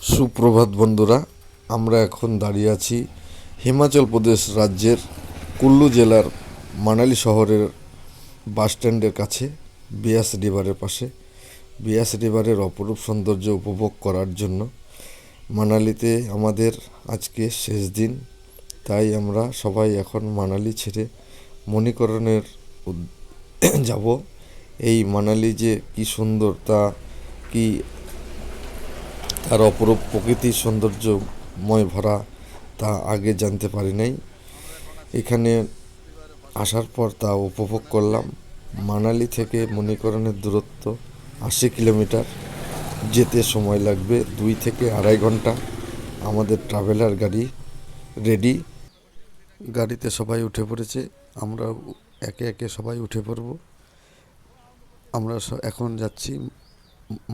সুপ্রভাত বন্ধুরা, আমরা এখন দাঁড়িয়ে আছি হিমাচল প্রদেশ রাজ্যের কুল্লু জেলার মানালি শহরের বাসস্ট্যান্ডের কাছে, বিয়াস রিভারের পাশে। বিয়াস রিভারের অপরূপ সৌন্দর্য উপভোগ করার জন্য মানালিতে আমাদের আজকে শেষ দিন। তাই আমরা সবাই এখন মানালি ছেড়ে মণিকরণের যাব। এই মানালি যে কি সুন্দর তা কি তার অপরূপ প্রকৃতির সৌন্দর্যময় ভরা তা আগে জানতে পারি নাই। এখানে আসার পর তা উপভোগ করলাম। মানালি থেকে মণিকরণের দূরত্ব আশি কিলোমিটার। যেতে সময় লাগবে দুই থেকে আড়াই ঘণ্টা। আমাদের ট্রাভেলার গাড়ি রেডি গাড়িতে সবাই উঠে পড়েছে। আমরা একে একে সবাই উঠে পড়ব। আমরা এখন যাচ্ছি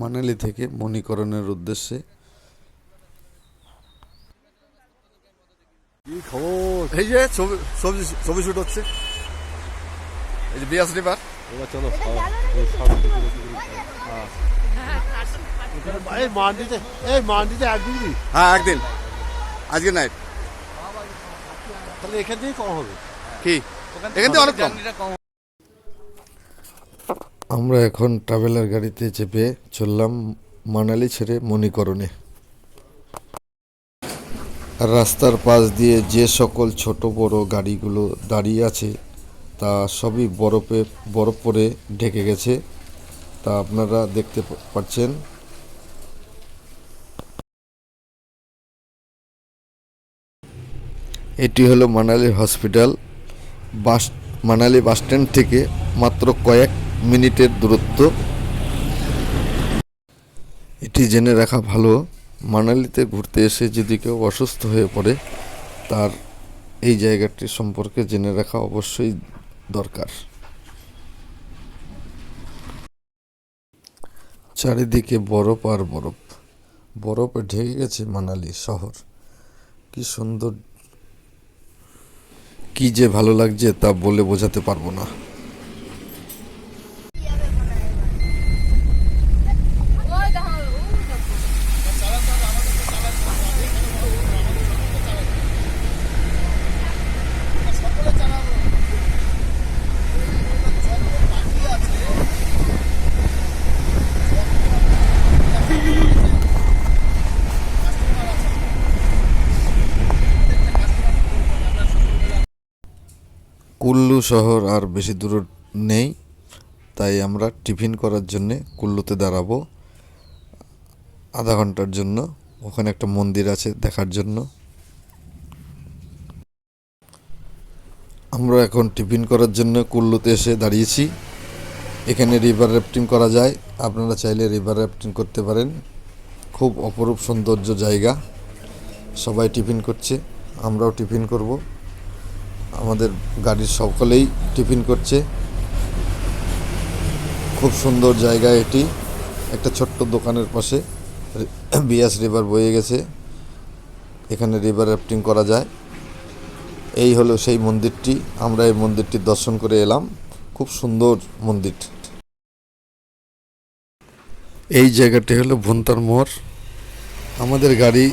মানালি থেকে মণিকরণের উদ্দেশ্যে। কি খবর? এই যে ছবি ছবি ছবি শুট হচ্ছে। এই যে বিয়াস রিভার। এবার চলো এই। হ্যাঁ। মান্ডিতে এই মান্ডিতে এক ডিগ্রি হ্যাঁ একদিন। আজকে নাইট তাহলে এখান থেকেই কম হবে। কি? এখান থেকে অনেক কম আমরা এখন ট্রাভেলার গাড়িতে চেপে চললাম মানালি ছেড়ে মণিকরণে। রাস্তার পাশ দিয়ে যে সকল ছোট বড় গাড়িগুলো দাঁড়িয়ে আছে, তা সবই বরফে, বরফ পরে ঢেকে গেছে। তা আপনারা দেখতে পাচ্ছেন। এটি হলো Manali hospital. Bus, Manali bus stand থেকে মাত্র কয়েক মিনিটের দূরত্ব। এটি জেনে রাখা ভালো, মানালিতে ঘুরতে এসে যদি কেউ অসুস্থ হয়ে পড়ে, তার এই জায়গাটি সম্পর্কে জেনে রাখা অবশ্যই দরকার। চারিদিকে বরফ আর বরফ। বরফে ঢেকে গেছে মানালি শহর। কি সুন্দর, কি যে ভালো লাগছে তা বলে বোঝাতে পারব না। কুল্লু শহর আর বেশি দূর নেই, তাই আমরা টিফিন করার জন্য কুল্লুতে দাঁড়াবো আধা ঘণ্টার জন্য। ওখানে একটা মন্দির আছে দেখার জন্য। আমরা এখন টিফিন করার জন্য কুল্লুতে এসে দাঁড়িয়েছি। এখানে রিভার র্যাফটিং করা যায়। আপনারা চাইলে রিভার র্যাফটিং করতে পারেন। খুব অপরূপ সৌন্দর্য জায়গা। সবাই টিফিন করছে, আমরাও টিফিন করব। আমাদের গাড়ির সকলেই টিফিন করছে। খুব সুন্দর জায়গা এটি। একটা ছোট্ট দোকানের পাশে বিয়াস রিভার বয়ে গেছে। এখানে রিভার র্যাফটিং করা যায়। এই হলো সেই মন্দিরটি। আমরা এই মন্দিরটি দর্শন করে এলাম। খুব সুন্দর মন্দির। এই জায়গাটি হলো ভুন্তার মোড়। আমাদের গাড়ি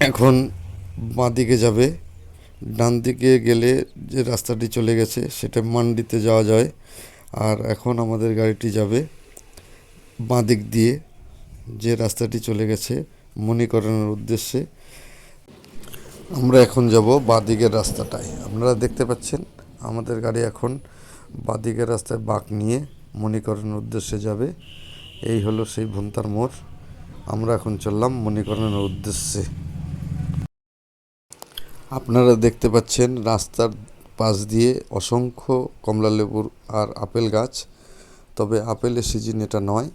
এখন বাঁ দিকে যাবে। ডান দিকে গেলে যে রাস্তাটি চলে গেছে, সেটা মান্ডিতে যাওয়া যায়। আর এখন আমাদের গাড়িটি যাবে বাঁ দিক দিয়ে, যে রাস্তাটি চলে গেছে মণিকরণের উদ্দেশ্যে। আমরা এখন যাব বাঁ দিকের রাস্তাটায়। আপনারা দেখতে পাচ্ছেন, আমাদের গাড়ি এখন বাঁ দিকের রাস্তায় বাঁক নিয়ে মণিকরণের উদ্দেশ্যে যাবে। এই হলো সেই ভুন্তার মোড়। আমরা এখন চললাম মণিকরণের উদ্দেশ্যে। আপনারা দেখতে পাচ্ছেন রাস্তার পাশ দিয়ে অসংখ্য কমলালেবুর আর আপেল গাছ। তবে আপেলের সিজন এটা নয়,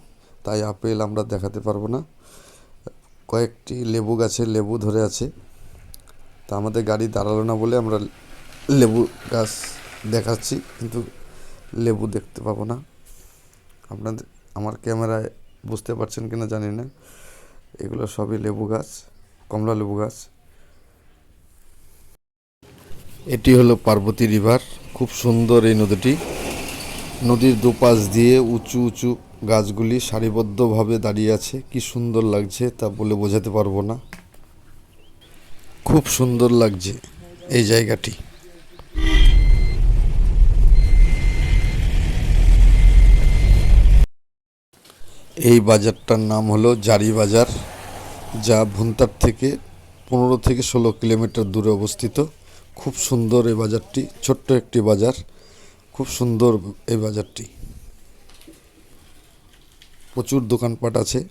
তাই আপেল আমরা দেখাতে পারব না। কয়েকটি লেবু গাছে লেবু ধরে আছে। তা আমাদের গাড়ি দাঁড়াল না বলে আমরা লেবু গাছ দেখাচ্ছি, কিন্তু লেবু দেখতে পাবো না। আপনাদের, আমার ক্যামেরায় বুঝতে পারছেন কিনা জানি না। এগুলো সবই লেবু গাছ, কমলা লেবু গাছ। এটি হলো পার্বতী রিভার। খুব সুন্দর এই নদীটি। নদীর দুপাশ দিয়ে উঁচু উঁচু গাছগুলি সারিবদ্ধভাবে দাঁড়িয়ে আছে। কি সুন্দর লাগছে তা বলে বোঝাতে পারব না। খুব সুন্দর লাগছে এই জায়গাটি। এই বাজারটার নাম হলো জারি বাজার, যা ভুন্তার থেকে পনেরো থেকে ষোলো কিলোমিটার দূরে অবস্থিত। খুব সুন্দর এই বাজারটি, ছোট্ট একটি বাজার, খুব সুন্দর এই বাজারটি। প্রচুর দোকানপাট আছে।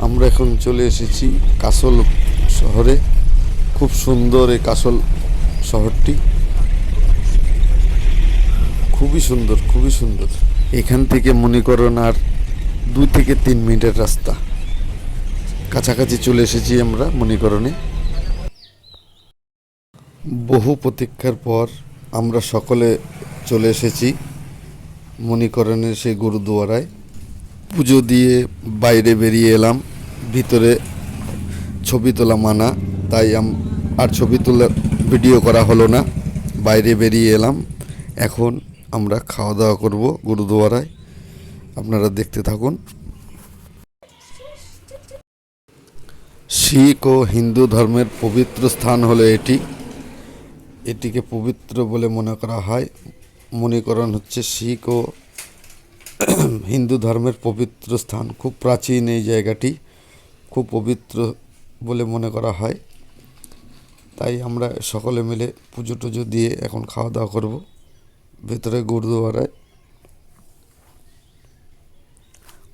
আমরা এখন চলে এসেছি কাসল শহরে। খুব সুন্দর এই কাসল শহরটি। খুবই সুন্দর খুবই সুন্দর। এখান থেকে মনে মণিকরণ আর দুই থেকে তিন মিনিটের রাস্তা। কাছাকাছি চলে এসেছি আমরা মণিকরণে। বহু প্রতীক্ষার পর আমরা সকলে চলে এসেছি মণিকরণের সেই গুরুদুয়ারায়। পুজো দিয়ে বাইরে বেরিয়ে এলাম, ভিতরে ছবি তোলা মানা, তাই আর ছবি তোলা ভিডিও করা হলো না। বাইরে বেরিয়ে এলাম, এখন আমরা খাওয়া দাওয়া করব গুরুদুয়ারায়। আপনারা দেখতে থাকুন। শিখ ও হিন্দু ধর্মের পবিত্র স্থান হলো এটি। এটিকে পবিত্র বলে মনে করা হয়। মণিকরণ হচ্ছে শিখ ও হিন্দু ধর্মের পবিত্র স্থান। খুব প্রাচীন এই জায়গাটি, খুব পবিত্র বলে মনে করা হয়। তাই আমরা সকলে মিলে পুজো টুজো দিয়ে এখন খাওয়া দাওয়া করব ভেতরে গুরুদুয়ারায়।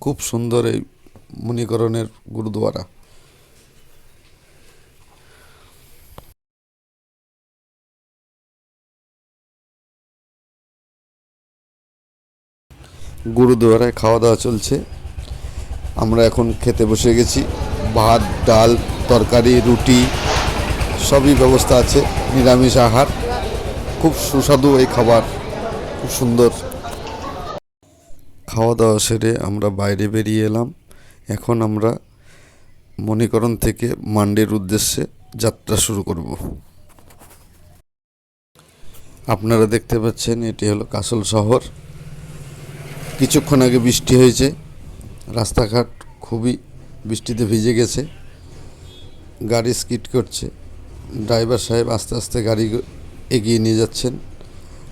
খুব সুন্দর এই মণিকরণের গুরুদুয়ারা। গুরুদুয়ারায় খাওয়া দাওয়া চলছে। আমরা এখন খেতে বসে গেছি। ভাত, ডাল, তরকারি, রুটি, সবই ব্যবস্থা আছে, নিরামিষ আহার। খুব সুস্বাদু এই খাবার, খুব সুন্দর। খাওয়া দাওয়া সেরে আমরা বাইরে বেরিয়ে এলাম। এখন আমরা মণিকরণ থেকে মান্ডির উদ্দেশ্যে যাত্রা শুরু করব। আপনারা দেখতে পাচ্ছেন, এটি হলো কাসল শহর। কিছুক্ষণ আগে বৃষ্টি হয়েছে। রাস্তাঘাট খুবই বৃষ্টিতে ভিজে গেছে। গাড়ি স্কিড করছে। ড্রাইভার সাহেব আস্তে আস্তে গাড়ি এগিয়ে নিয়ে যাচ্ছেন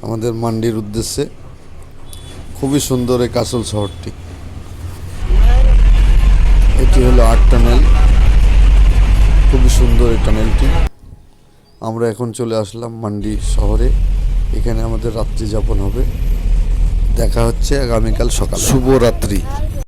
আমাদের মান্ডির উদ্দেশ্যে। খুবই সুন্দর এই কাসল শহরটি। এটি হলো আট টানেল। খুবই সুন্দর এই টানেলটি। আমরা এখন চলে আসলাম মান্ডি শহরে। এখানে আমাদের রাত্রি যাপন হবে। দেখা হচ্ছে আগামীকাল সকাল। শুভরাত্রি।